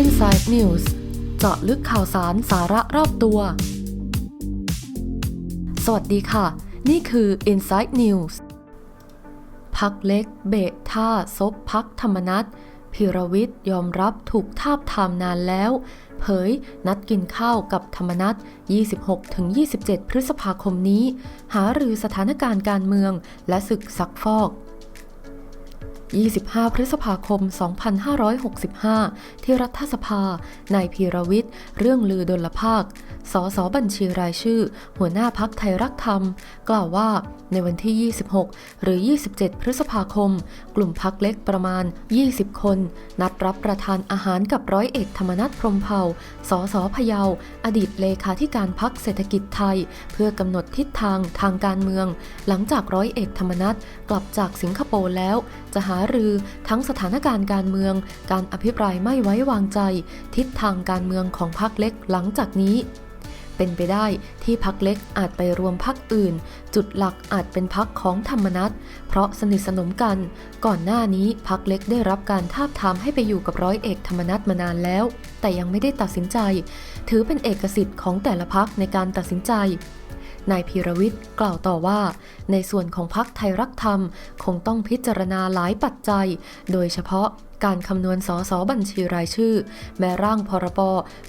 Inside News เจาะลึกข่าวสารสาระรอบตัว สวัสดีค่ะ นี่คือ Inside News พักเล็ก เบะท่าซบพักธรรมนัตพิรวิทย์ยอมรับถูกทาบทามนานแล้ว เผยนัดกินข้าวกับธรรมนัต26-27 พฤษภาคมนี้ หารือสถานการณ์การเมืองและศึกซักฟอก 25 พฤษภาคม 2565 ที่รัฐสภา นายพีรวิทย์ เรื่องลือดลภาค สสบัญชีรายชื่อ หัวหน้าพักไทยรักธรรม กล่าวว่าในวันที่ 26 หรือ 27 พฤษภาคม กลุ่มพักเล็กประมาณ 20 คน นัดรับประทานอาหารกับร้อยเอกธรรมนัฐพรมเผ่า สสพะเยา อดีตเลขาธิการพักเศรษฐกิจไทย เพื่อกำหนดทิศทางทางการเมือง หลังจากร้อยเอกธรรมนัฐกลับจากสิงคโปร์แล้ว จะหารือ ทั้งสถานการณ์การเมือง การอภิปรายไม่ไว้วางใจ ทิศทางการเมืองของพรรคเล็กหลังจากนี้ เป็นไปได้ที่พักเล็กอาจไปรวมพักอื่น จุดหลักอาจเป็นพักของธรรมนัตเพราะสนิทสนมกัน ก่อนหน้านี้พักเล็กได้รับการทาบทามให้ไปอยู่กับร้อยเอกธรรมนัตมานานแล้ว แต่ยังไม่ได้ตัดสินใจ ถือเป็นเอกสิทธิ์ของแต่ละพักในการตัดสินใจ นายพีรวิทย์กล่าวต่อว่า ในส่วนของพักไทยรักธรรม คงต้องพิจารณาหลายปัจจัย โดยเฉพาะการคำนวณสสบัญชีรายชื่อ แม้ร่างพรบ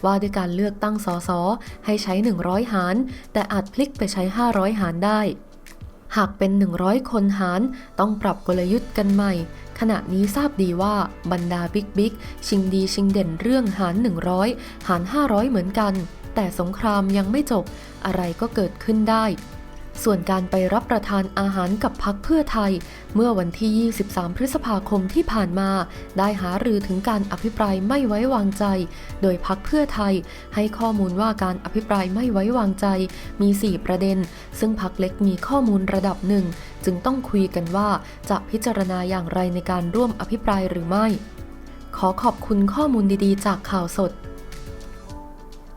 ว่าด้วยการเลือกตั้งสสให้ใช้ 100 หาร แต่อาจพลิกไปใช้ 500 หารได้ หากเป็น 100 คนหาร ต้องปรับกลยุทธ์กันใหม่ ขณะนี้ทราบดีว่าบรรดาบิ๊กบิ๊กชิงดีชิงเด่นเรื่องหาร 100 หาร 500 เหมือนกัน แต่สงครามยังไม่จบอะไรก็เกิดขึ้นได้ ส่วนการไปรับประทานอาหารกับพักเพื่อไทย เมื่อวันที่ 23 พฤษภาคมที่ผ่านมา ได้หารือถึงการอภิปรายไม่ไว้วางใจ โดยพักเพื่อไทย ให้ข้อมูลว่าการอภิปรายไม่ไว้วางใจ มี 4 ประเด็น ซึ่งพักเล็กมีข้อมูลระดับหนึ่ง จึงต้องคุยกันว่าจะพิจารณาอย่างไรในการร่วมอภิปรายหรือไม่ ขอขอบคุณข้อมูลดีๆ จากข่าวสด